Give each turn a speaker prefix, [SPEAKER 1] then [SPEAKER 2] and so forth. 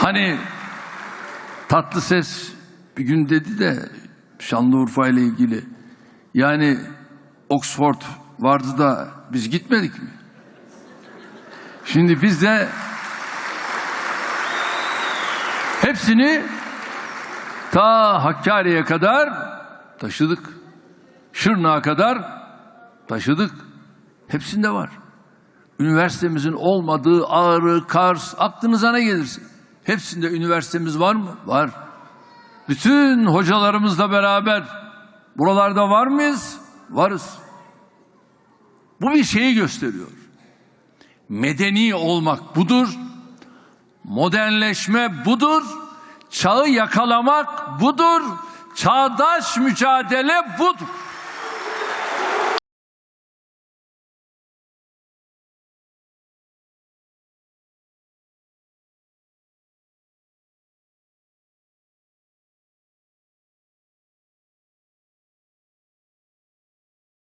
[SPEAKER 1] Hani tatlı ses bir gün dedi de Şanlıurfa ile ilgili. Yani Oxford vardı da biz gitmedik mi? Şimdi biz de hepsini ta Hakkari'ye kadar taşıdık. Şırnak'a kadar taşıdık. Hepsinde var. Üniversitemizin olmadığı Ağrı, Kars, aklınıza ne gelirse. Hepsinde üniversitemiz var mı? Var. Bütün hocalarımızla beraber buralarda var mıyız? Varız. Bu bir şeyi gösteriyor. Medeni olmak budur. Modernleşme budur. Çağı yakalamak budur. Çağdaş mücadele budur.